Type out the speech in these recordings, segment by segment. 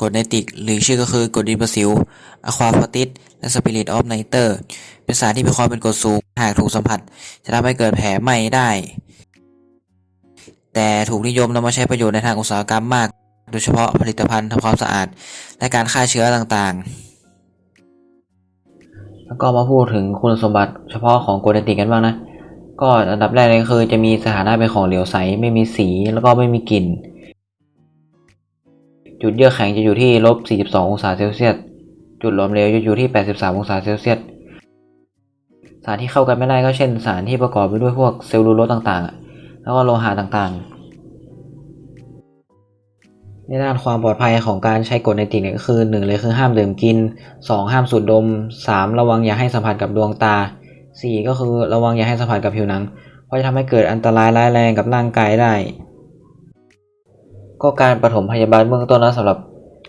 กดไนติก หรือชื่อก็คือกดดินประสิวอะควาฟอติสและสปิริตออฟไนเตอร์เป็นสารที่มีความเป็นกรดสูง หากถูกสัมผัส จะทำให้เกิดแผลไหม้ได้ แต่ถูกนิยมนำมาใช้ประโยชน์ในทางอุตสาหกรรมมาก โดยเฉพาะผลิตภัณฑ์ทำความสะอาด และการฆ่าเชื้อต่างๆ แล้วก็มาพูดถึงคุณสมบัติเฉพาะของโกลเดนติกกันบ้างนะ ก็อันดับแรกเลยคือจะมีสถานะเป็นของเหลวใส ไม่มีสี แล้วก็ไม่มีกลิ่น จุดเยือกแข็งจะอยู่ที่ลบ 42 องศาเซลเซียส จุดหลอมเหลวจะอยู่ที่ 83 องศาเซลเซียส สารที่เข้ากันไม่ได้ก็เช่น สารที่ประกอบไปด้วยพวกเซลลูโลสต่างๆ แล้วก็โลหะต่างๆ ในด้านความปลอดภัยของการใช้กรดไนตริกเนี่ยก็คือหนึ่งเลยคือห้ามดื่มกินสองห้ามสูดดมสามระวังอย่าให้สัมผัสกับดวงตาสี่ก็คือระวังอย่าให้สัมผัสกับผิวหนัง เพราะจะทำให้เกิดอันตรายร้ายแรงกับร่างกายได้ ก็การปฐมพยาบาลเบื้องต้นนะสำหรับ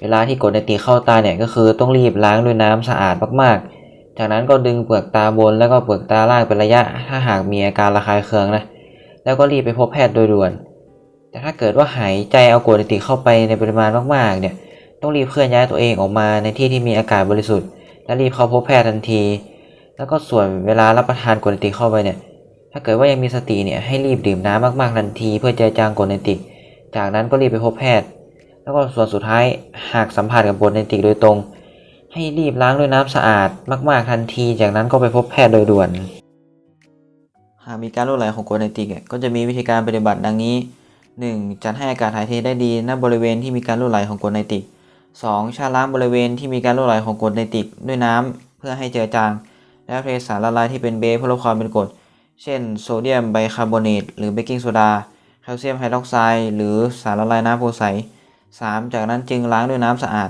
เวลาที่กดไนตริเข้าตาเนี่ยก็คือต้องรีบล้างด้วยน้ำสะอาดมากๆ จากนั้นก็ดึงเปลือกตาบนแล้วก็เปลือกตาล่างเป็นระยะ ถ้าหากมีอาการระคายเคืองนะแล้วก็รีบไปพบแพทย์โดยด่วน แต่ถ้าเกิดว่าหายใจเอากรดไนตริเข้าไปในปริมาณมากๆเนี่ยต้องรีบเคลื่อนย้ายตัวเองออกมาในที่ที่มีอากาศบริสุทธิ์ และรีบเข้าพบแพทย์ทันที แล้วก็ส่วนเวลารับประทานกรดไนตริเข้าไปเนี่ยถ้าเกิดว่ายังมีสติเนี่ยให้รีบดื่มน้ำมากๆทันที เพื่อจือจางกรดไนติ จากนั้นก็รีบไปพบแพทย์ แล้วก็ส่วนสุดท้ายหากสัมผัสกับกรดไนติกโดยตรง ให้รีบล้างด้วยน้ำสะอาดมากๆทันที จากนั้นก็ไปพบแพทย์โดยด่วน หากมีการรั่วไหลของกรดไนติกก็จะมีวิธีการปฏิบัติดังนี้ 1. จัดให้อากาศถ่ายเทได้ดีณบริเวณที่มีการรั่วไหลของกรดไนติก 2. ชาล้างบริเวณที่มีการรั่วไหลของกรดไนติกด้วยน้ำเพื่อให้เจือจาง และเทสารละลายที่เป็นเบสเพื่อลดความเป็นกรดเช่น โซเดียมไบคาร์บอเนตหรือเบกกิ้งโซดา แคลเซียมไฮดรอกไซด์หรือสารละลายน้ำโพใส 3. จากนั้นจึงล้างด้วยน้ำสะอาด